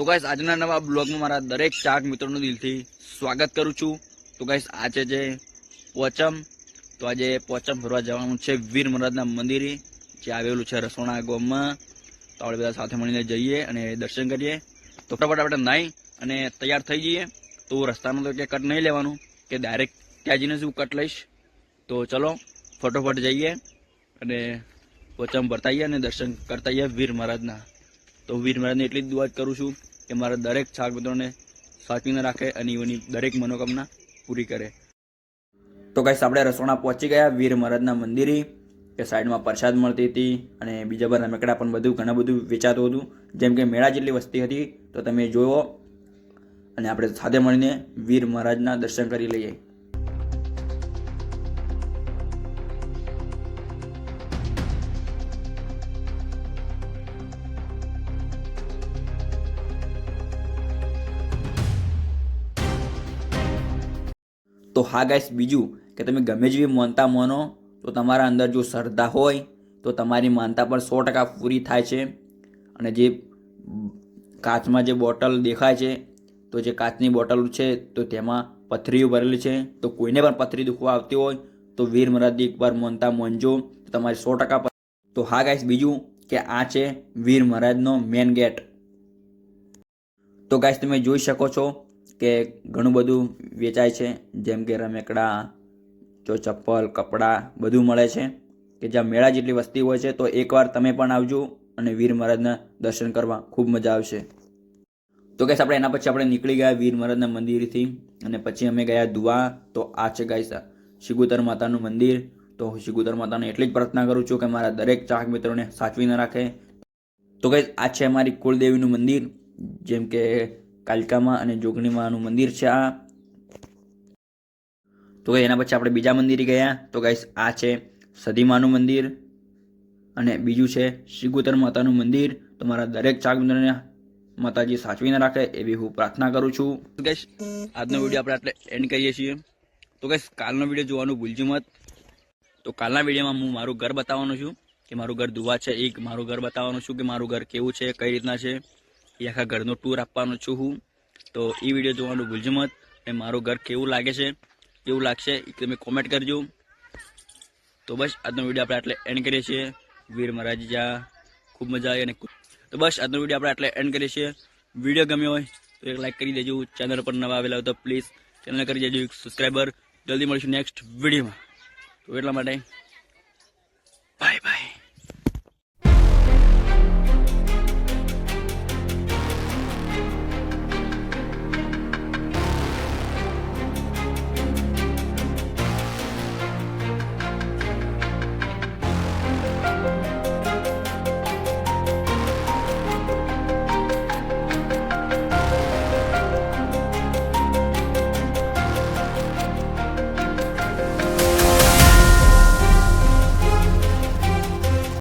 તો ગાઈસ આજના નવા બ્લોગમાં મારા દરેક ચાક મિત્રોનું દિલથી સ્વાગત કરું છું. તો ગાઈસ આજે જે પોચમ, તો આજે પોચમ ફરવા જવાનું છે વીર મહારાજના મંદિરે, જે આવેલું છે રસોણા ગામમાં. તો આપણે બધા સાથે મળીને જઈએ અને દર્શન કરીએ. તો ફટાફટ આપણે નાહી અને તૈયાર થઈ જઈએ. તો રસ્તામાં તો ક્યાં કટ નહીં લેવાનું, કે ડાયરેક્ટ ત્યાં જઈને શું કટ લઈશ. તો ચલો, ફટોફટ જઈએ અને પોચમ ભરતા આવીએ અને દર્શન કરતા આવીએ વીર મહારાજના. તો વીર મહારાજને એટલી જ દુઆ જ કરું છું. કે મારા દરેક છાક મિત્રોને સાચવીને રાખે અને એની દરેક મનોકામના પૂરી કરે. તો કઈ આપણે રસોણા પહોંચી ગયા વીર મહારાજના મંદિરે, કે સાઈડમાં પ્રસાદ મળતી હતી અને બીજા બધા રમકડા પણ બધું ઘણું બધું વેચાતું હતું. જેમ કે મેળા જેટલી વસ્તી હતી, તો તમે જોવો. અને આપણે સાથે મળીને વીર મહારાજના દર્શન કરી લઈએ. તો હા ગાઈસ બીજું કે તમે ગમે જેવી માનતા માનો, તો તમારા અંદર જો શ્રદ્ધા હોય, તો તમારી માનતા પણ સો ટકા પૂરી થાય છે. અને જે કાચમાં જે બોટલ દેખાય છે, તો જે કાચની બોટલ છે, તો તેમાં પથરીઓ ભરેલી છે. તો કોઈને પણ પથરી દુખવા આવતી હોય, તો વીર મરાદી એકવાર માનતા માનજો. તો તમારી સો ટકા તો હા ગાઈસ બીજું કે આ છે વીર મહારાજનો મેન ગેટ તો ગાઈસ તમે જોઈ શકો છો કે ઘણું બધું વેચાય છે. જેમ કે રમેકડા, જો ચપ્પલ, કપડાં બધું મળે છે. કે જ્યાં મેળા જેટલી વસ્તી હોય છે, તો એકવાર તમે પણ આવજો અને વીર મહારાજના દર્શન કરવા. ખૂબ મજા આવશે. તો ગાઈસ આપણે એના પછી આપણે નીકળી ગયા વીર મહારાજના મંદિરથી. અને પછી અમે ગયા દુવા, તો આ છે ગાય શિગુતર માતાનું મંદિર. તો હું શિગુતર માતાને એટલી જ પ્રાર્થના કરું છું કે મારા દરેક ચાહક મિત્રોને સાચવીને રાખે. તો કે આ છે અમારી કુળદેવીનું મંદિર. જેમ કે કાલિકામાં અને જોગણીમાંનું મંદિર છે આ. તો એના પછી આપણે બીજા મંદિરે ગયા. તો ગાઈસ આ છે સદીમાનું મંદિર અને બીજું છે શ્રીગુતર માતાનું મંદિર. તો મારા દરેક ચાક માતાજી સાચવીને રાખે એવી હું પ્રાર્થના કરું છું. તો ગાઈસ આજનો વીડિયો આપણે આટલે એન્ડ કરીએ છીએ. તો ગાઈસ કાલનો વીડિયો જોવાનું ભૂલજો મત. તો કાલના વિડીયોમાં હું મારું ઘર બતાવવાનું છું કે મારું ઘર દુવા છે એક, મારું ઘર બતાવવાનું છું કે મારું ઘર કેવું છે, કઈ રીતના છે. એ આખા ઘરનો ટૂર આપવાનો છું હું. તો એ વીડિયો જોવાનું ભૂલજો મત. અને મારું ઘર કેવું લાગે છે? કેવું લાગશે? એ તમે કોમેન્ટ કરજો. તો બસ, આજનો વીડિયો આપણે આટલે એન્ડ કરીએ છીએ. વીર મહારાજ જ્યાં ખૂબ મજા આવી અને તો બસ, આજનો વીડિયો આપણે આટલે એન્ડ કરીએ છીએ. વીડિયો ગમ્યો હોય, તો એક લાઈક કરી દેજો. ચેનલ પર નવા આવેલા હોય તો પ્લીઝ ચેનલ કરી દેજો સબસ્ક્રાઈબર જલ્દી મળીશું નેક્સ્ટ વિડીયોમાં તો એટલા માટે